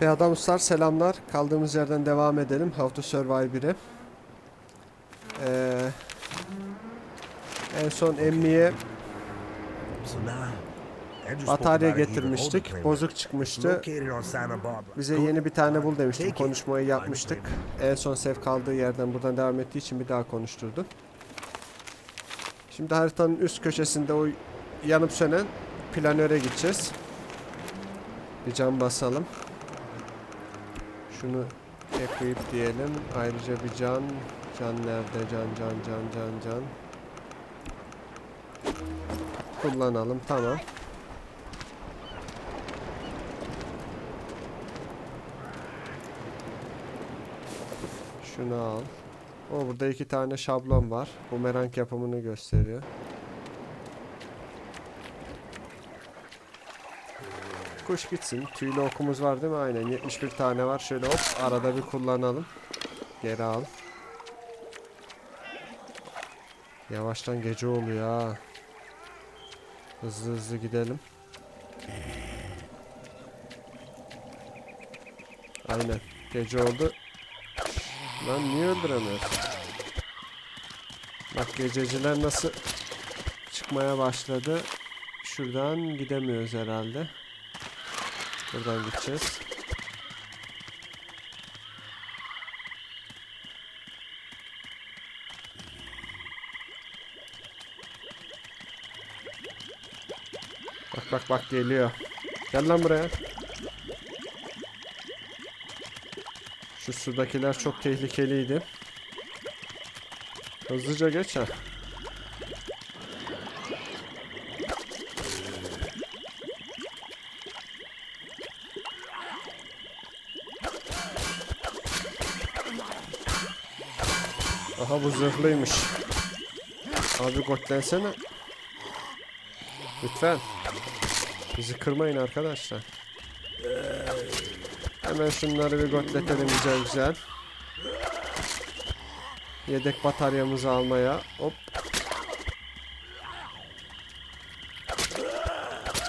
Ve adamlar selamlar. Kaldığımız yerden devam edelim. How to Survive 1'e. Ee, en son emniye batarya getirmiştik. Bozuk çıkmıştı. Bize yeni bir tane bul demiştim. Konuşmayı yapmıştık. En son sev kaldığı yerden buradan devam ettiği için bir daha konuşturdu. Şimdi haritanın üst köşesinde o yanıp sönen planöre gideceğiz. Bir cam basalım. Şunu equip diyelim. Ayrıca bir can. Can nerede? Can can can can can. Kullanalım. Tamam. Şunu al. O burada iki tane şablon var. Bumerang yapımını gösteriyor. Kuş gitsin. Tüylü okumuz var değil mi? Aynen. 71 tane var. Şöyle hop arada bir kullanalım. Geri al. Yavaştan gece oluyor ha. Hızlı hızlı gidelim. Aynen. Gece oldu. Lan niye öldüremiyorsun? Bak gececiler nasıl çıkmaya başladı. Şuradan gidemiyoruz herhalde. Buradan gideceğiz. Bak bak bak geliyor. Gel lan buraya. Şu sudakiler çok tehlikeliydi. Hızlıca geç ha. Aha bu zırhlıymış. Abi gotlensene. Lütfen. Bizi kırmayın arkadaşlar. Hemen şunları bir gotletelim güzel güzel. Yedek bataryamızı almaya. Hop.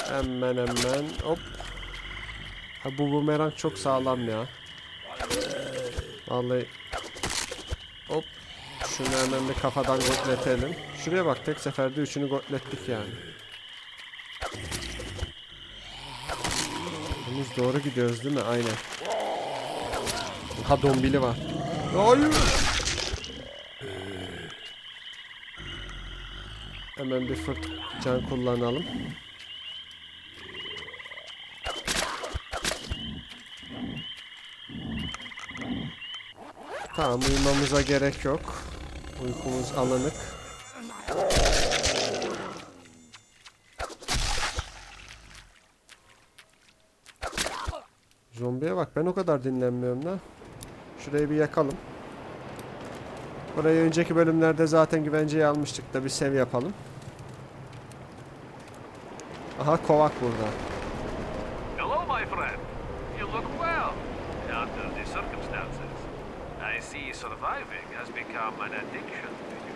Hemen hemen. Hop. Ha, bu bumerang çok sağlam ya. Vallahi. Şunu hemen bir kafadan gotletelim. Şuraya bak tek seferde üçünü gotlettik yani. Henüz doğru gidiyoruz değil mi? Aynen. Ha dombili var. Hayır. Hemen bir fırt can kullanalım. Tamam uyumamıza gerek yok. Uykumuz alınık. Zombiye bak ben o kadar dinlenmiyorum lan. Şurayı bir yakalım. Burayı önceki bölümlerde zaten güvenceye almıştık da bir sev yapalım. Aha kovak burada. Hello, my friend. You look well under the circumstances. I see surviving has become an addiction to you.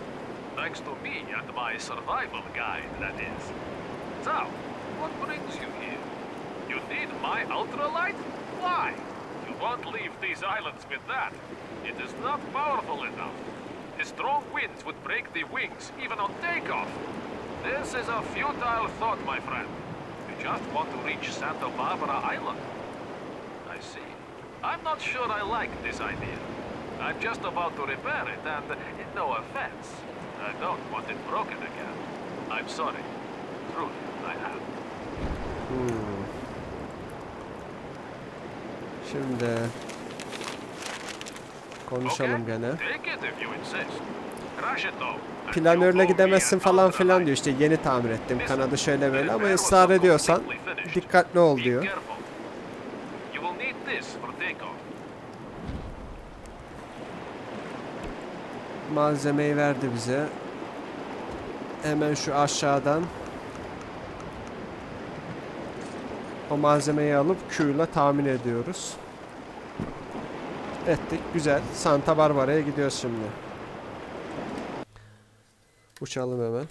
Thanks to me and my survival guide, that is. So, what brings you here? You need my ultralight? Why? You won't leave these islands with that. It is not powerful enough. The strong winds would break the wings, even on takeoff. This is a futile thought, my friend. You just want to reach Santa Barbara Island. I see. I'm not sure I like this idea. I'm just about to repair it, and no offense, I don't want it broken again. I'm sorry. Truly, I am. Hmm. Şimdi konuşalım gene. Planörle gidemezsin an falan filan diyor işte yeni tamir ettim kanadı şöyle böyle ama ısrar ediyorsan dikkatli ol diyor. careful. You will need this for takeoff. Malzemeyi verdi bize. Hemen şu aşağıdan o malzemeyi alıp Q ile tahmin ediyoruz. Ettik. Güzel. Santa Barbara'ya gidiyoruz şimdi. Uçalım hemen.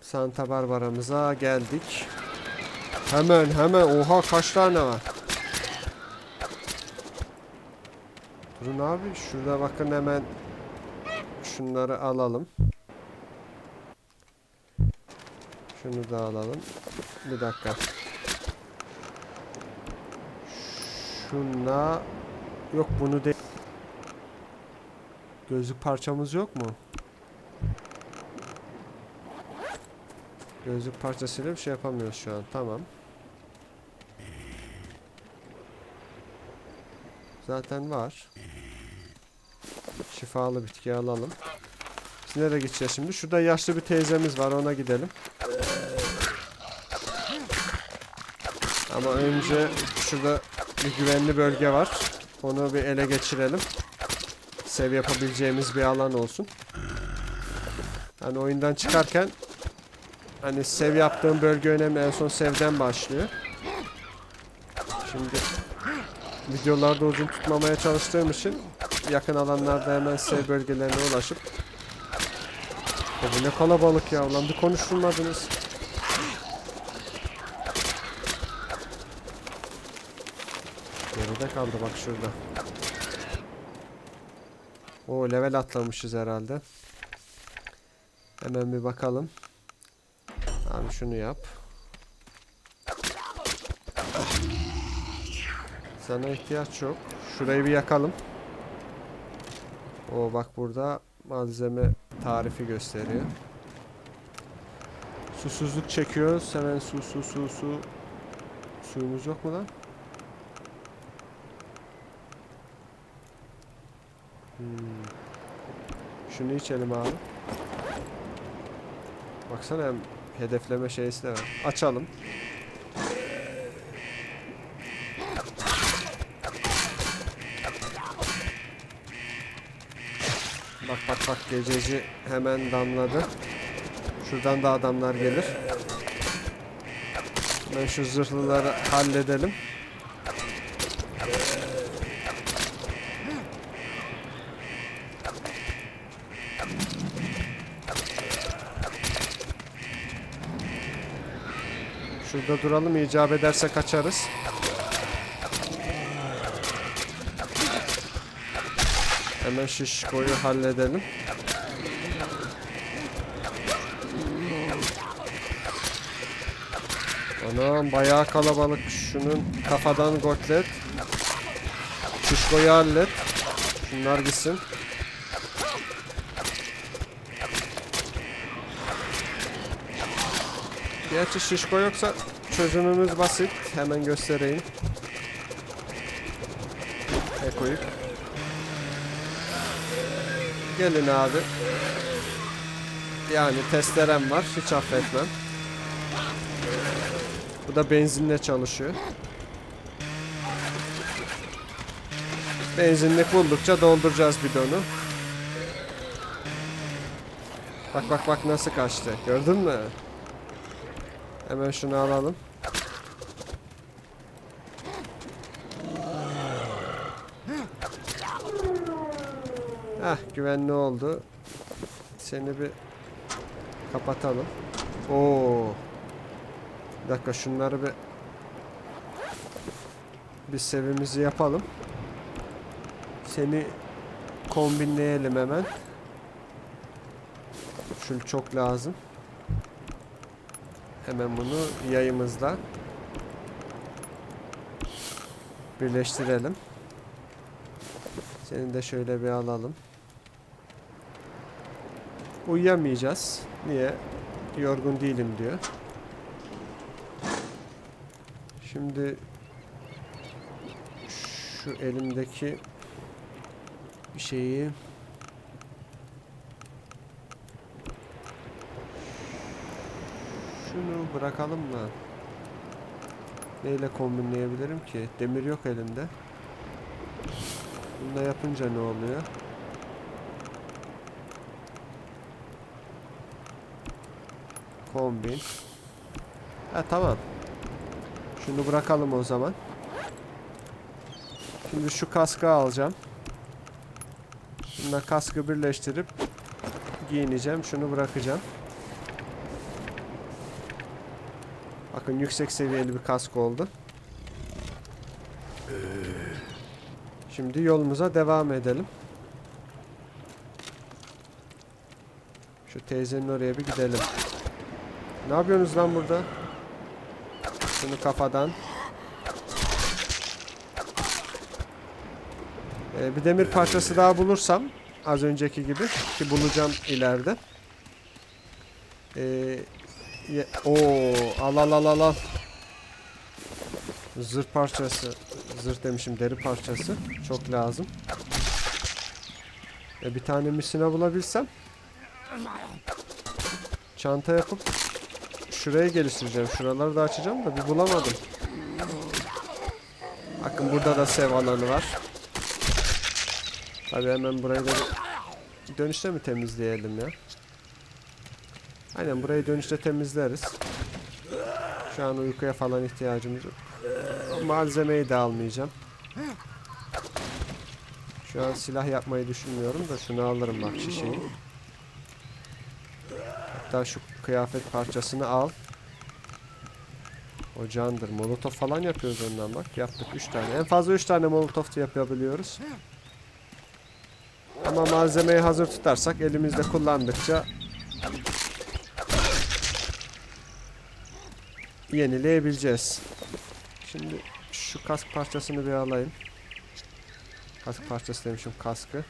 Santa Barbara'mıza geldik. Hemen hemen oha kaç tane var. Durun abi şurada bakın hemen şunları alalım. Şunu da alalım. Bir dakika. Şuna yok bunu de Gözlük parçamız yok mu? Gözlük parçasıyla bir şey yapamıyoruz şu an. Tamam. Zaten var. Şifalı bitki alalım. Biz nereye gideceğiz şimdi? Şurada yaşlı bir teyzemiz var. Ona gidelim. Ama önce şurada bir güvenli bölge var. Onu bir ele geçirelim. Sev yapabileceğimiz bir alan olsun. Hani oyundan çıkarken hani sev yaptığım bölge önemli. En son sevden başlıyor. Şimdi videolarda uzun tutmamaya çalıştığım için yakın alanlarda hemen sev bölgelerine ulaşıp Ya bu ne kalabalık ya lan bir konuşturmadınız. Geride kaldı bak şurada. O level atlamışız herhalde. Hemen bir bakalım. Abi şunu yap. Sana ihtiyaç yok. Şurayı bir yakalım. O bak burada malzeme tarifi gösteriyor. Susuzluk çekiyoruz. Hemen su su su su. Suyumuz yok mu lan? Hmm. Şunu içelim abi. Baksana hem hedefleme şeysi de var. Açalım. Bak bak bak gececi hemen damladı. Şuradan da adamlar gelir. Ben şu zırhlıları halledelim. Şurada duralım icap ederse kaçarız. Hemen şişkoyu halledelim. Anam bayağı kalabalık. Şunun kafadan gotlet. Şişkoyu hallet. Şunlar gitsin. Gerçi şişko yoksa çözümümüz basit. Hemen göstereyim. Eko'yu. Gelin abi. Yani testerem var. Hiç affetmem. Bu da benzinle çalışıyor. Benzinlik buldukça dolduracağız bidonu. Bak bak bak nasıl kaçtı. Gördün mü? Hemen şunu alalım. Heh güvenli oldu. Seni bir kapatalım. Oo. Bir dakika şunları bir bir sevimizi yapalım. Seni kombinleyelim hemen. Şunu çok lazım. Hemen bunu yayımızla birleştirelim. Seni de şöyle bir alalım. Uyuyamayacağız. Niye? Yorgun değilim diyor. Şimdi şu elimdeki şeyi şunu bırakalım mı? Neyle kombinleyebilirim ki? Demir yok elimde. Bunu da yapınca ne oluyor? Kombin. Ha tamam. Şunu bırakalım o zaman. Şimdi şu kaskı alacağım. Bununla kaskı birleştirip giyineceğim. Şunu bırakacağım. Bakın yüksek seviyeli bir kask oldu. Şimdi yolumuza devam edelim. Şu teyzenin oraya bir gidelim. Ne yapıyorsunuz lan burada? Şunu kafadan. Ee, bir demir parçası daha bulursam az önceki gibi ki bulacağım ileride. Ee, Oo, al al al al. Zırh parçası, zırh demişim deri parçası çok lazım. E, bir tane misina bulabilsem çanta yapıp şuraya geliştireceğim. Şuraları da açacağım da bir bulamadım. Bakın burada da sev alanı var. Tabii hemen burayı da dönüşte mi temizleyelim ya? Aynen burayı dönüşte temizleriz. Şu an uykuya falan ihtiyacımız yok. Malzemeyi de almayacağım. Şu an silah yapmayı düşünmüyorum da şunu alırım bak şişeyi. Hatta şu kıyafet parçasını al. O candır. Molotof falan yapıyoruz ondan bak. Yaptık 3 tane. En fazla 3 tane molotof da yapabiliyoruz. Ama malzemeyi hazır tutarsak elimizde kullandıkça yenileyebileceğiz. Şimdi şu kask parçasını bir alayım. Kask parçası demişim kaskı.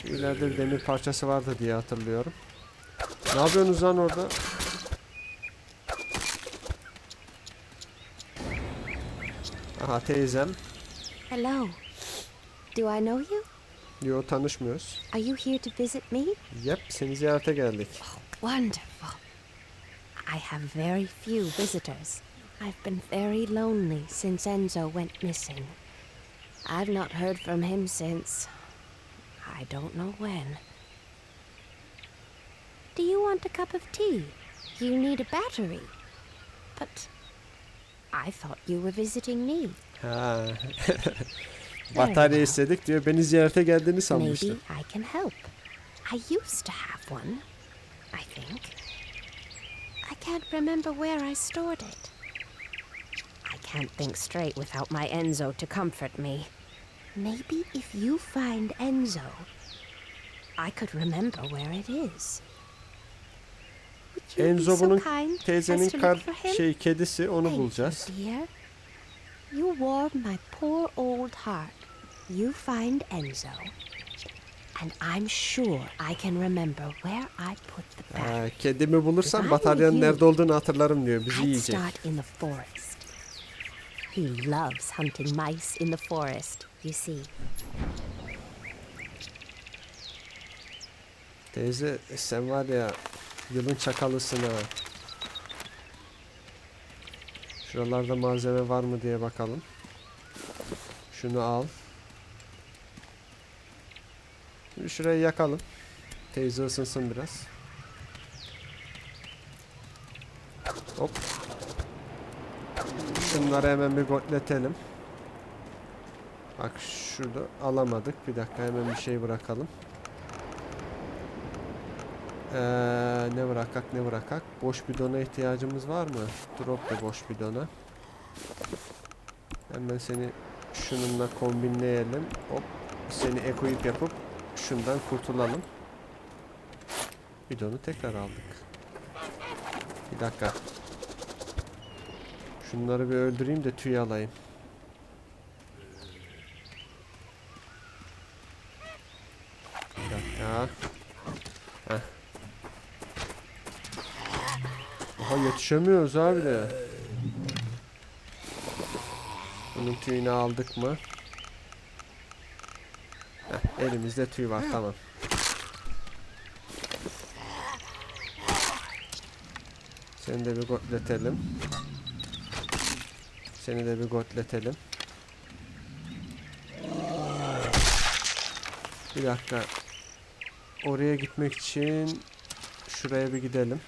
Şu ileride bir demir parçası vardı diye hatırlıyorum. Ne yapıyorsunuz lan orada? Aha teyzem. Hello. Do I know you? Yo tanışmıyoruz. Are you here to visit me? Yep seni ziyarete geldik. Wonderful. I have very few visitors. I've been very lonely since Enzo went missing. I've not heard from him since. I don't know when. Do you want a cup of tea? You need a battery. But I thought you were visiting me. Ha. Batarya istedik diyor. Beni ziyarete geldiğini Maybe. I can help. I used to have one, I think. I can't remember where I stored it. I can't think straight without my Enzo to comfort me. Maybe if you find Enzo, I could remember where it is. Enzo bunun teyzenin kar şey kedisi onu bulacağız. You warm my poor old heart. You find Enzo. And I'm sure I can remember where I put the bag. Ha, kedimi bulursam bataryanın nerede olduğunu hatırlarım diyor. Bizi yiyecek. start in the forest. He loves hunting mice in the forest, you see. Teyze sen var ya yılın çakalısın ha. Şuralarda malzeme var mı diye bakalım. Şunu al. Şimdi şurayı yakalım. Teyze ısınsın biraz. Hop. Şunları hemen bir gotletelim. Bak şurada alamadık. Bir dakika hemen bir şey bırakalım. Ee, ne bırakak ne bırakak? Boş bidona ihtiyacımız var mı? Drop da boş bidona. Hemen seni şununla kombinleyelim. Hop. Seni equip yapıp şundan kurtulalım. Bidonu tekrar aldık. Bir dakika. Şunları bir öldüreyim de tüy alayım. Bir dakika. Heh. Yetişemiyoruz abi de. Bunun tüyünü aldık mı? Heh, elimizde tüy var tamam. Seni de bir gotletelim. Seni de bir gotletelim. Bir dakika. Oraya gitmek için şuraya bir gidelim.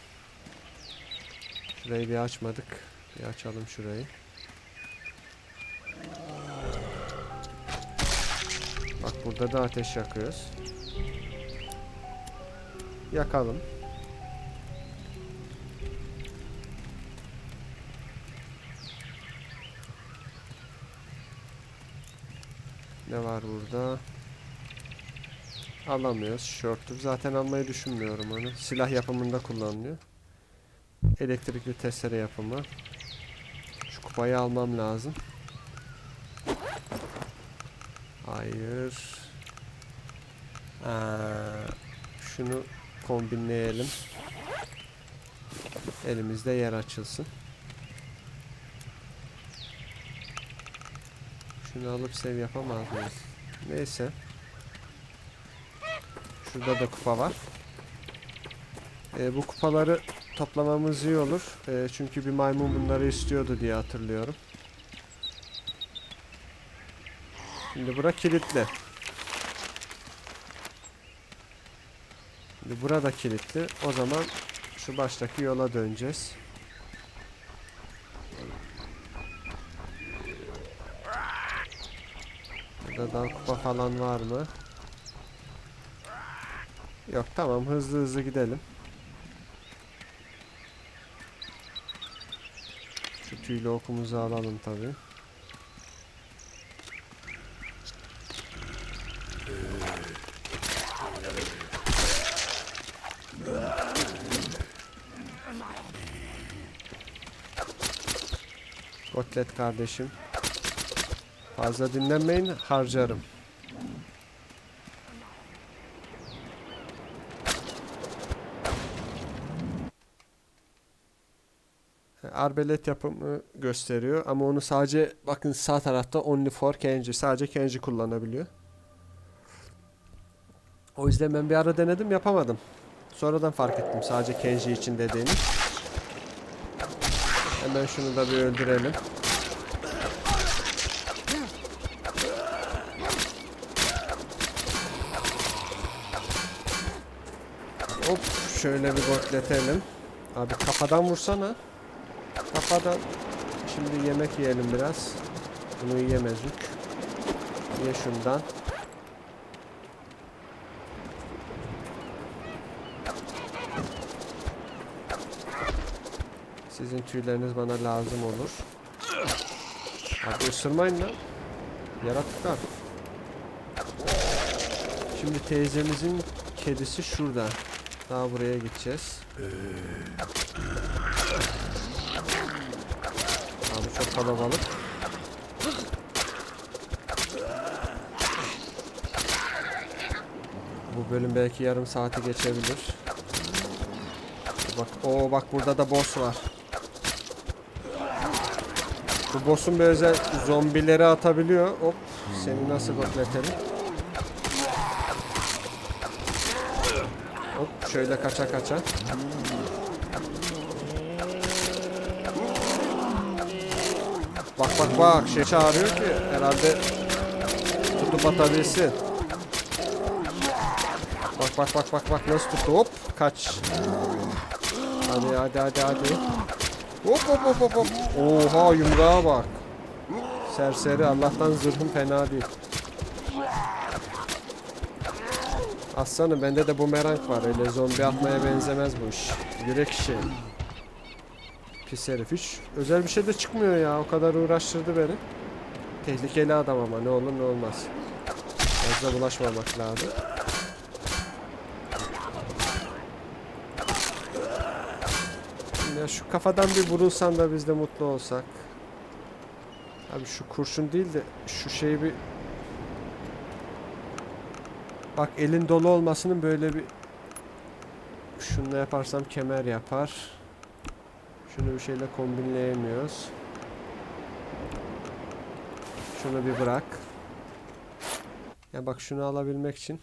Şurayı bir açmadık. Bir açalım şurayı. Bak burada da ateş yakıyoruz. Yakalım. Ne var burada? Alamıyoruz. Short'u zaten almayı düşünmüyorum onu. Silah yapımında kullanılıyor. Elektrikli testere yapımı. Şu kupayı almam lazım. Hayır. Aa, şunu kombinleyelim. Elimizde yer açılsın. Şunu alıp sev yapamaz mıyız? Neyse. Şurada da kupa var. Ee, bu kupaları toplamamız iyi olur. Ee, çünkü bir maymun bunları istiyordu diye hatırlıyorum. Şimdi bura kilitli. Şimdi burada kilitli. O zaman şu baştaki yola döneceğiz. Burada daha kupa falan var mı? Yok tamam hızlı hızlı gidelim. Tüylü okumuzu alalım tabi. Kotlet kardeşim. Fazla dinlenmeyin harcarım. Arbelet yapımı gösteriyor ama onu sadece bakın sağ tarafta only for Kenji sadece Kenji kullanabiliyor. O yüzden ben bir ara denedim yapamadım. Sonradan fark ettim sadece Kenji için dediğini. Hemen şunu da bir öldürelim. Hop şöyle bir gotletelim. Abi kafadan vursana. Kafadan. Şimdi yemek yiyelim biraz. Bunu yiyemezdik. Ye şundan. Sizin tüyleriniz bana lazım olur. Abi ısırmayın lan. Yaratıklar. Şimdi teyzemizin kedisi şurada. Daha buraya gideceğiz. Çok kalabalık. Bu bölüm belki yarım saati geçebilir. Bak, o bak burada da boss var. Bu boss'un bir özel zombileri atabiliyor. Hop, seni nasıl gotletelim? Hop, şöyle kaça kaça. Bak bak bak şey çağırıyor ki herhalde tutup atabilsin. Bak bak bak bak bak nasıl tuttu hop kaç. Hadi hadi hadi hadi. Hop hop hop hop hop. Oha yumruğa bak. Serseri Allah'tan zırhım fena değil. Aslanım bende de bumerang var öyle zombi atmaya benzemez bu iş. Yürek işi. Pis herif hiç özel bir şey de çıkmıyor ya o kadar uğraştırdı beni. Tehlikeli adam ama ne olur ne olmaz. Fazla bulaşmamak lazım. Ya şu kafadan bir vurulsan da biz de mutlu olsak. Abi şu kurşun değil de şu şeyi bir Bak elin dolu olmasının böyle bir Şunu yaparsam kemer yapar. Şunu bir şeyle kombinleyemiyoruz. Şunu bir bırak. Ya bak şunu alabilmek için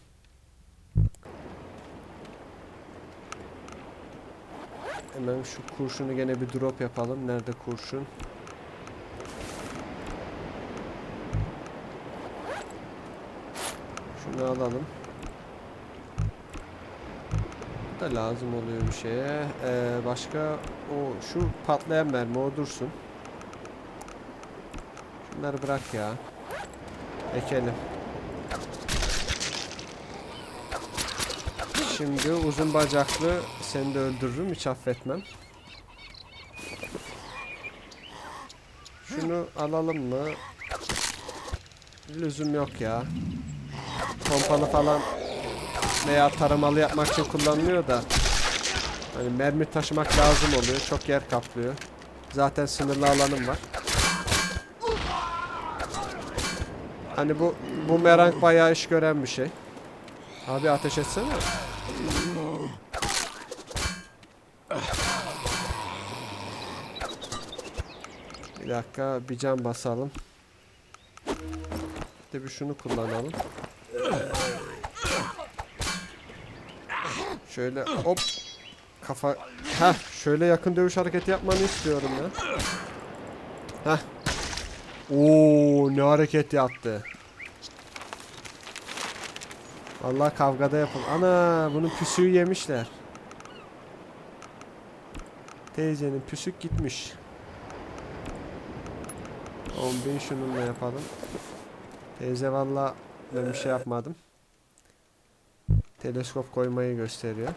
Hemen şu kurşunu gene bir drop yapalım. Nerede kurşun? Şunu alalım. Bu da lazım oluyor bir şeye. Ee, başka o şu patlayan mermi o dursun. Şunları bırak ya. Ekelim. Şimdi uzun bacaklı seni de öldürürüm hiç affetmem. Şunu alalım mı? lüzum yok ya. Pompalı falan veya taramalı yapmak için kullanılıyor da hani mermi taşımak lazım oluyor. Çok yer kaplıyor. Zaten sınırlı alanım var. Hani bu bu merank bayağı iş gören bir şey. Abi ateş etsene. Bir dakika bir can basalım. Bir de bir şunu kullanalım. Şöyle hop kafa ha şöyle yakın dövüş hareketi yapmanı istiyorum ya. Heh. Oo ne hareket yaptı. Allah kavgada yapın. Ana bunun püsüğü yemişler. Teyzenin püsük gitmiş. 10 bin şununla yapalım. Teyze valla ben bir şey yapmadım. Teleskop koymayı gösteriyor.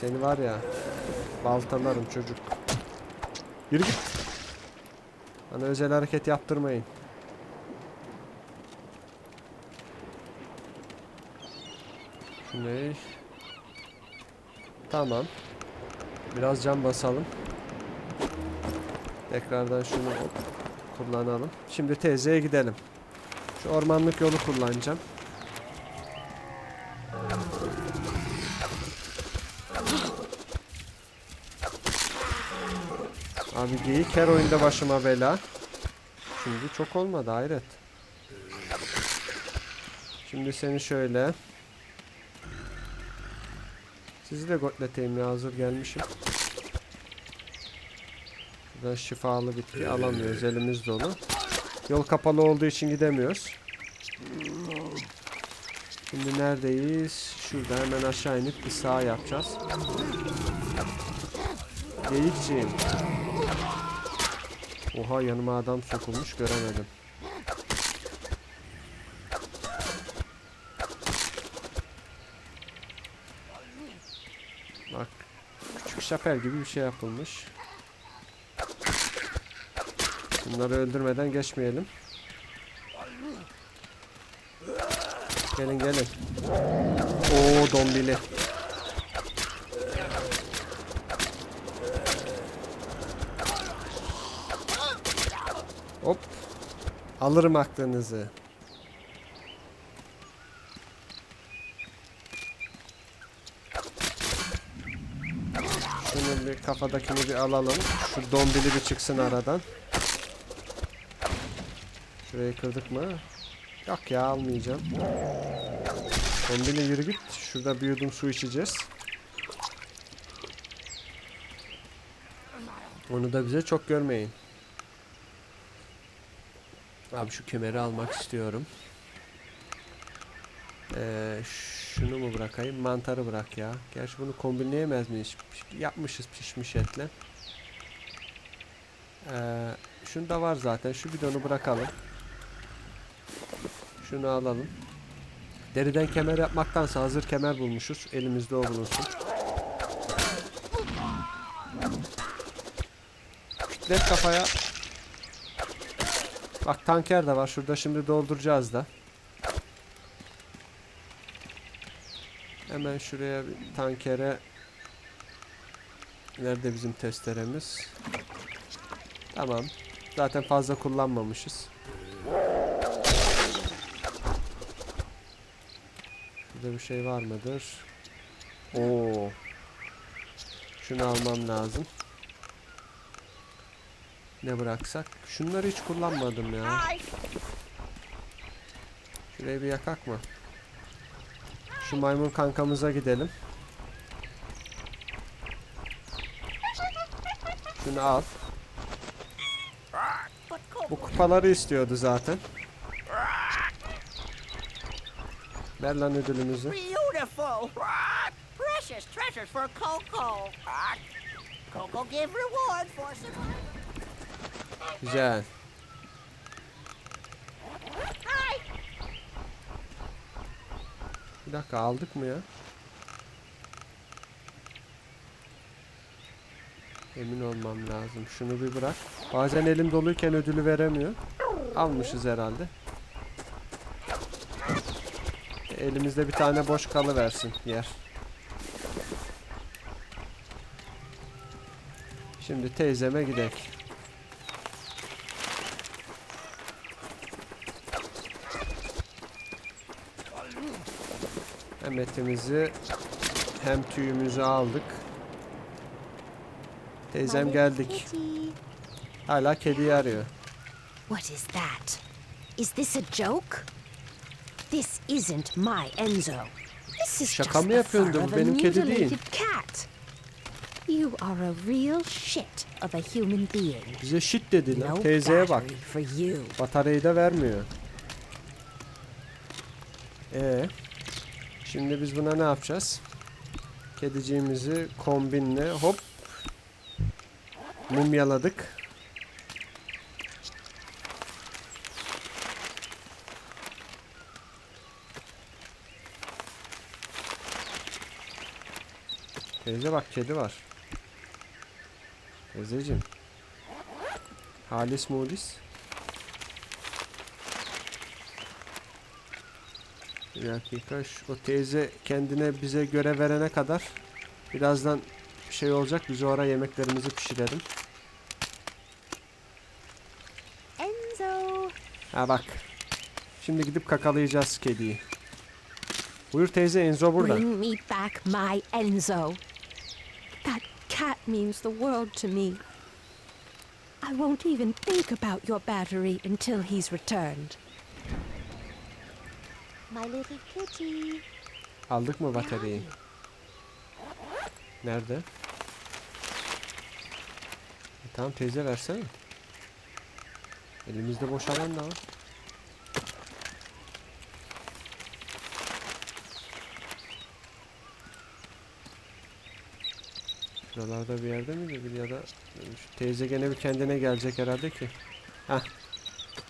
Seni var ya baltalarım çocuk. Yürü git. Bana özel hareket yaptırmayın. Şu ne? Tamam. Biraz cam basalım. Tekrardan şunu kullanalım. Şimdi teyzeye gidelim. Şu ormanlık yolu kullanacağım. Abi geyik her oyunda başıma bela. Şimdi çok olmadı hayret. Şimdi seni şöyle. Sizi de gotleteyim ya hazır gelmişim. Buradan şifalı bitki alamıyoruz elimiz dolu. Yol kapalı olduğu için gidemiyoruz. Şimdi neredeyiz? Şurada hemen aşağı inip bir sağ yapacağız. Geyikciğim. Oha yanıma adam sokulmuş göremedim. Bak küçük şapel gibi bir şey yapılmış. Bunları öldürmeden geçmeyelim. Gelin gelin. Oo dombili. Hop. Alırım aklınızı. Şunu bir kafadakini bir alalım. Şu dombili bir çıksın aradan. Şurayı kırdık mı? Yok ya almayacağım. Dombili yürü git. Şurada bir yudum su içeceğiz. Onu da bize çok görmeyin. Abi şu kemeri almak istiyorum. Ee, şunu mu bırakayım? Mantarı bırak ya. Gerçi bunu kombinleyemez miyiz? Yapmışız pişmiş etle. Ee, şunu da var zaten. Şu bidonu bırakalım. Şunu alalım. Deriden kemer yapmaktansa hazır kemer bulmuşuz. Elimizde o bulunsun. Kütlet kafaya. Bak tanker de var. Şurada şimdi dolduracağız da. Hemen şuraya bir tankere Nerede bizim testeremiz? Tamam. Zaten fazla kullanmamışız. Burada bir şey var mıdır? Oo. Şunu almam lazım. Ne bıraksak? Şunları hiç kullanmadım ya. Şurayı bir yakak mı? Şu maymun kankamıza gidelim. Şunu al. Bu kupaları istiyordu zaten. Ver lan ödülümüzü. Beautiful! Precious treasures for Coco! Coco give reward for survival. Güzel. Bir dakika aldık mı ya? Emin olmam lazım. Şunu bir bırak. Bazen elim doluyken ödülü veremiyor. almışız herhalde. Elimizde bir tane boş kalıversin yer. Şimdi teyzeme gidelim. Hem etimizi hem tüyümüzü aldık. Teyzem My geldik. Hala kediyi arıyor. What is that? Is this a joke? This isn't my Enzo. This is Şaka mı yapıyorsun? Bu benim kedi değil. cat. You are a real shit of a human being. Bize shit dedi lan. No Teyzeye bak. Bataryayı da vermiyor. Ee, şimdi biz buna ne yapacağız? Kediciğimizi kombinle hop mumyaladık. Teyze bak kedi var. Teyzeciğim. Halis mulis. Bir dakika şu o teyze kendine bize göre verene kadar birazdan şey olacak biz oraya yemeklerimizi pişirelim. Enzo. Ha bak. Şimdi gidip kakalayacağız kediyi. Buyur teyze Enzo burada. Bring me back my Enzo. That cat means the world to me. I won't even think about your battery until he's returned. My little kitty. Aldık mı bataryayı? Nerede? E, tamam teyze versene. Elimizde boş alan da var. Şuralarda bir yerde miydi bir ya da şu teyze gene bir kendine gelecek herhalde ki. Heh.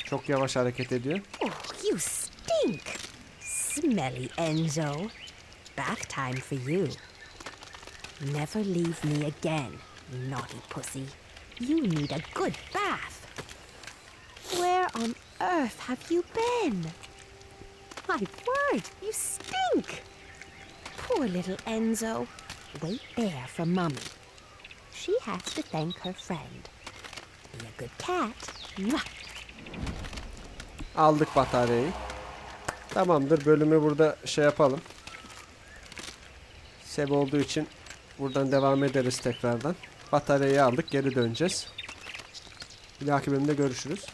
Çok yavaş hareket ediyor. Oh, you stink! Smelly Enzo. Bath time for you. Never leave me again, naughty pussy. You need a good bath. Where on earth have you been? My word, you stink! Poor little Enzo. Wait there for Mummy. She has to thank her friend. Be a good cat. Aldık bataryayı. Tamamdır bölümü burada şey yapalım. Sev olduğu için buradan devam ederiz tekrardan. Bataryayı aldık geri döneceğiz. Bir dahaki bölümde görüşürüz.